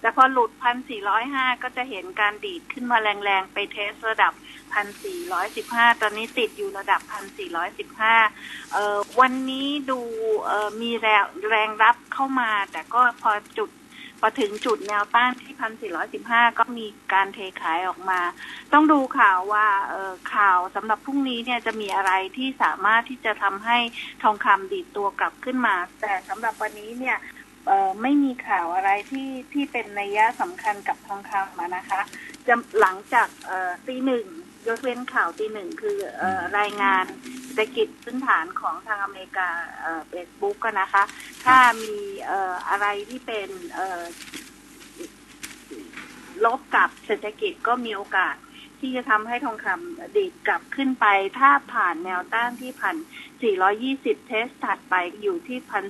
แต่พอหลุดพันสี่ร้อยห้าก็จะเห็นการดีดขึ้นมาแรงๆ ไปเทสระดับพันสี่ร้อยสิบห้าตอนนี้ติดอยู่ระดับพันสี่ร้อยสิบห้าวันนี้ดูมีแรงแรงรับเข้ามา แต่ก็พอจุดพอถึงจุดแนวต้านที่พันสี่ร้อยสิบห้าก็มีการเทขายออกมา ต้องดูข่าวว่าข่าวสำหรับพรุ่งนี้เนี่ยจะมีอะไรที่สามารถที่จะทำให้ทองคำดีดตัวกลับขึ้นมา แต่สำหรับวันนี้เนี่ย ไม่มีข่าวอะไรที่ที่เป็นนัยยะสำคัญกับทองคำอะนะคะจะหลังจากตีหนึ่งยกเว้นข่าวตีหนึ่งคืออรายงานเศรษฐกิจพื้นฐานของทางอเมริกาเฟซบุ๊กกันนะคะ ถ้ามีอะไรที่เป็นลบกับเศรษฐกิจก็มีโอกาส ที่จะทำให้ทองคำดีดกลับขึ้นไป ถ้าผ่านแนวต้านที่พัน420 เทสถัดไปอยู่ที่พัน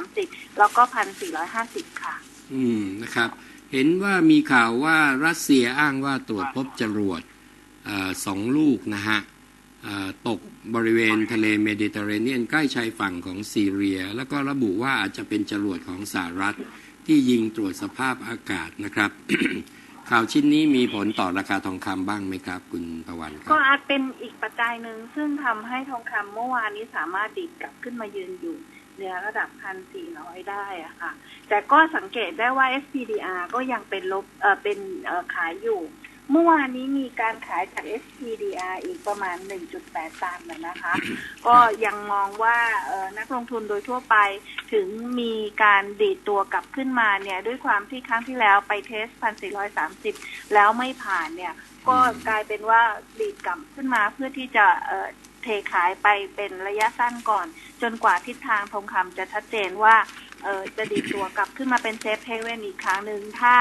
430 แล้วก็พัน450 ค่ะ อืมนะครับ เห็นว่ามีข่าวว่ารัสเซียอ้างว่าตรวจพบจรวดอสองลูกนะฮะตกบริเวณทะเลเมดิเตอร์เรเนียนใกล้ชายฝั่งของซีเรีย แล้วก็ระบุว่าอาจจะเป็นจรวดของสหรัฐที่ยิงตรวจสภาพอากาศนะครับ ข่าวชิ้นนี้มีผลต่อราคาทองคำบ้างไหมครับ คุณประวันครัก็อาจเป็นอีกปัจจัยหนึ่งซึ่งทำให้ทองคำเมื่อวานนี้สามารถดิดกลับขึ้นมายืนอยู่เหนือระดับพันสี่ร้อยได้อะค่ะ แต่ก็สังเกตได้ว่า SPDR ก็ยังเป็นลบเออเป็นเออขายอยู่ เมื่อวานนี้มีการขายจาก SPDR อีกประมาณ 1.8 ตันนะนะคะ ก็ยังมองว่านักลงทุนโดยทั่วไปถึงมีการดีดตัวกลับขึ้นมาเนี่ยด้วยความที่ครั้งที่แล้วไปเทส 1,430 แล้วไม่ผ่านเนี่ยก็กลายเป็นว่าดีดกลับขึ้นมาเพื่อที่จะ เอ่อเทขายไปเป็นระยะสั้นก่อน จนกว่าทิศทางทองคำจะชัดเจนว่าเอ่อจะดีดตัวกลับขึ้นมาเป็นเซฟเฮเว่นอีกครั้งหนึ่งถ้า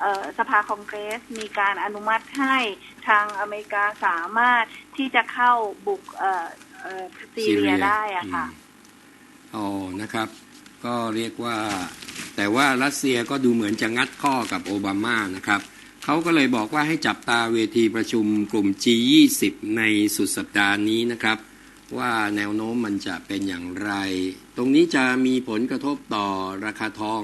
เอ่อสภาคองเกรสมีการอนุมัติให้ทางอเมริกาสามารถที่จะเข้าบุกเอ่อเอ่อซีเรียได้อะค่ะอืมอ๋อนะครับ ก็เรียกว่า แต่ว่ารัสเซียก็ดูเหมือนจะงัดข้อกับโอบามานะครับ เขาก็เลยบอกว่าให้จับตาเวทีประชุมกลุ่ม G20 ในสุดสัปดาห์นี้นะครับ ว่าแนวโน้มมันจะเป็นอย่างไร ตรงนี้จะมีผลกระทบต่อราคาทอง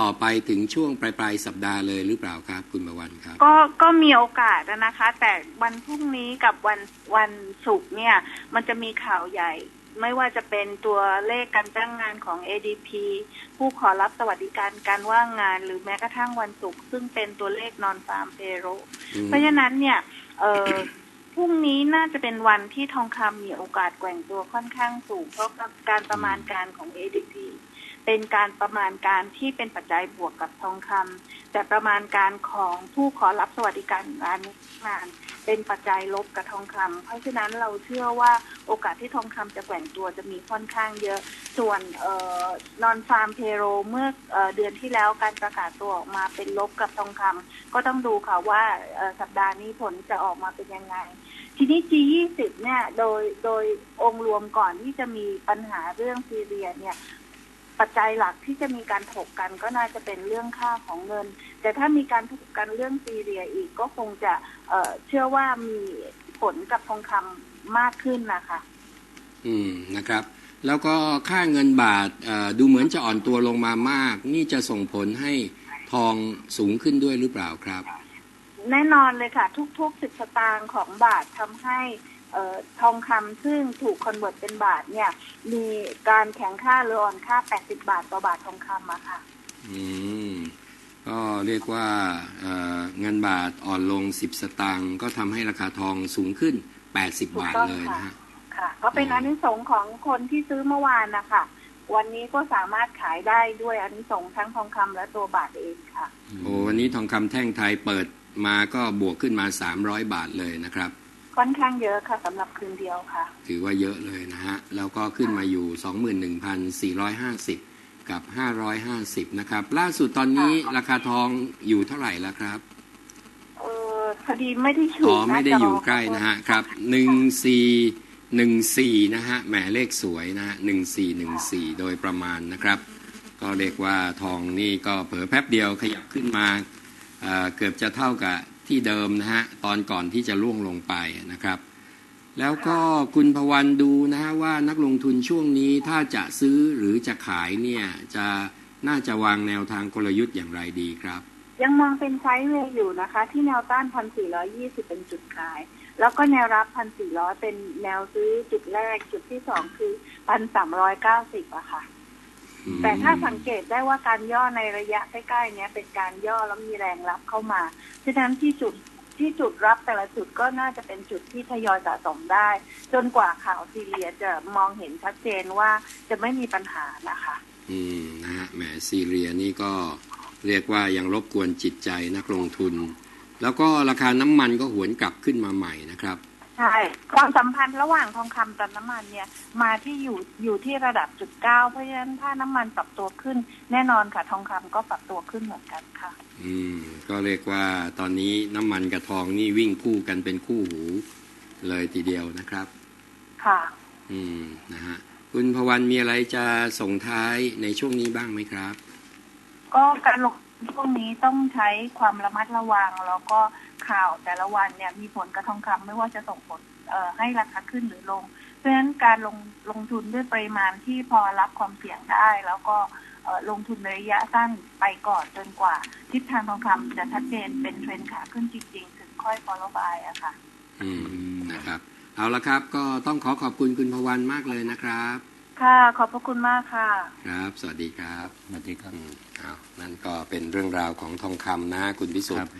ต่อไปถึงช่วงปลายปลายสัปดาห์เลยหรือเปล่าครับคุณประวันครับ ก็ก็มีโอกาสนะคะ แต่วันพรุ่งนี้กับวันวันศุกร์เนี่ย มันจะมีข่าวใหญ่ ไม่ว่าจะเป็นตัวเลขการจ้างงานของ ADP ผู้ขอรับสวัสดิการการว่างงาน หรือแม้กระทั่งวันศุกร์ซึ่งเป็นตัวเลขนอนฟาร์มเพโรเพราะฉะนั้นเนี่ยเอ่อพรุ่งนี้น่าจะเป็นวันที่ทองคำมีโอกาสแกว่งตัวค่อนข้างสูง เพราะการประมาณการของ ADP เป็นการประมาณการที่เป็นปัจจัยบวกกับทองคำแต่ประมาณการของผู้ขอรับสวัสดิการการงาน เป็นปัจจัยลบกับทองคำเพราะฉะนั้นเราเชื่อว่าโอกาสที่ทองคำจะแกว่งตัวจะมีค่อนข้างเยอะส่วนเอ่อนอนฟาร์มเพโรเมื่อเออเดือนที่แล้วการประกาศตัวออกมาเป็นลบกับทองคำก็ต้องดูค่ะว่าสัปดาห์นี้ผลจะออกมาเป็นยังไงทีนี้ G20 เนี่ยโดยโดยองค์รวมก่อนที่จะมีปัญหาเรื่องซีเรียเนี่ย ปัจจัยหลักที่จะมีการถกกันก็น่าจะเป็นเรื่องค่าของเงิน แต่ถ้ามีการถกกันเรื่องซีเรียอีกก็คงจะเอ่อเชื่อว่ามีผลกับทองคำมากขึ้นนะคะ อืมนะครับ แล้วก็ค่าเงินบาทเอ่อดูเหมือนจะอ่อนตัวลงมามาก นี่จะส่งผลให้ทองสูงขึ้นด้วยหรือเปล่าครับ แน่นอนเลยค่ะ ทุกๆสิบสตางค์ของบาททำให้เอ่อ ทองคำซึ่งถูกคอนเวิร์ตเป็นบาทเนี่ย มีการแข็งค่าหรืออ่อนค่า 80 บาทต่อบาททองคำอะค่ะ อืม ก็เรียกว่าเอ่อเงินบาทอ่อนลง 10 สตางค์ก็ทำให้ราคาทองสูงขึ้น 80 บาทเลยนะฮะค่ะ ก็เป็นอานิสงส์ของคนที่ซื้อเมื่อวานนะคะวันนี้ก็สามารถขายได้ด้วยอานิสงส์ทั้งทองคำและตัวบาทเองค่ะ โอ้วันนี้ทองคำแท่งไทยเปิดมาก็บวกขึ้นมา 300 บาทเลยนะครับ ค่อนข้างเยอะค่ะสำหรับคืนเดียวค่ะ ถือว่าเยอะเลยนะฮะ แล้วก็ขึ้นมาอยู่ 21,450 กับ 550 นะครับ ล่าสุดตอนนี้ราคาทองอยู่เท่าไหร่แล้วครับเออพอดีไม่ได้อยู่อ๋อไม่ได้หน้าจอยู่ใกล้นะฮะครับ 1414 นะฮะแหมเลขสวยนะฮะ1414 โดยประมาณนะครับ ก็เรียกว่าทองนี่ก็เผลอแป๊บเดียวขยับขึ้นมาเอ่อเกือบจะเท่ากับ ที่เดิมนะฮะตอนก่อนที่จะล่วงลงไปนะครับ แล้วก็คุณพวันดูนะฮะว่านักลงทุนช่วงนี้ถ้าจะซื้อหรือจะขายเนี่ยจะน่าจะวางแนวทางกลยุทธ์อย่างไรดีครับ ยังมองเป็นไซด์เวย์อยู่นะคะ ที่แนวต้านพันสี่ร้อยี่สิบเป็นจุดขาย แล้วก็แนวรับพันสี่ร้อยเป็นแนวซื้อจุดแรกจุดที่สองคือพันสามร้อยเก้าสิบอะค่ะ แต่ถ้าสังเกตได้ว่าการย่อในระยะใกล้ๆเนี้ยเป็นการย่อแล้วมีแรงรับเข้ามาฉะนั้นที่จุดที่จุดรับแต่ละจุดก็น่าจะเป็นจุดที่ทยอยสะสมได้ จนกว่าข่าวซีเรียจะมองเห็นชัดเจนว่าจะไม่มีปัญหานะคะ อืมนะฮะแหมซีเรียนี่ก็เรียกว่ายังรบกวนจิตใจนักลงทุน แล้วก็ราคาน้ำมันก็หวนกลับขึ้นมาใหม่นะครับ ใช่ ความสัมพันธ์ระหว่างทองคำกับน้ำมันเนี่ย มาที่อยู่อยู่ที่ระดับจุดเก้าเพราะฉะนั้นถ้าน้ำมันปรับตัวขึ้น แน่นอนค่ะทองคำก็ปรับตัวขึ้นเหมือนกันค่ะ อืม ก็เรียกว่าตอนนี้น้ำมันกับทองนี่วิ่งคู่กันเป็นคู่หูเลยทีเดียวนะครับ ค่ะ อืมนะฮะคุณพวันมีอะไรจะส่งท้ายในช่วงนี้บ้างไหมครับ ก็การลงทุนช่วงนี้ต้องใช้ความระมัดระวังแล้วก็ ข่าวแต่ละวันเนี่ยมีผลกระทองคำไม่ว่าจะส่งผลเอ่อให้ราคาขึ้นหรือลง เพราะฉะนั้นการลงลงทุนด้วยปริมาณที่พอรับความเสี่ยงได้ แล้วก็เอ่อลงทุนในระยะสั้นไปก่อนจนกว่า ทิศทางทองคำจะชัดเจนเป็นเทรนขาขึ้นจริง ๆ ถึงค่อย follow by อะค่ะ อืมนะครับ เอาละครับ ก็ต้องขอขอบคุณคุณพวันมากเลยนะครับ ค่ะขอบพระคุณมากค่ะ ครับ สวัสดีครับสวัสดีครับอืมเอานั่นก็เป็นเรื่องราวของทองคำนะคุณพิสุทครัธิ์บ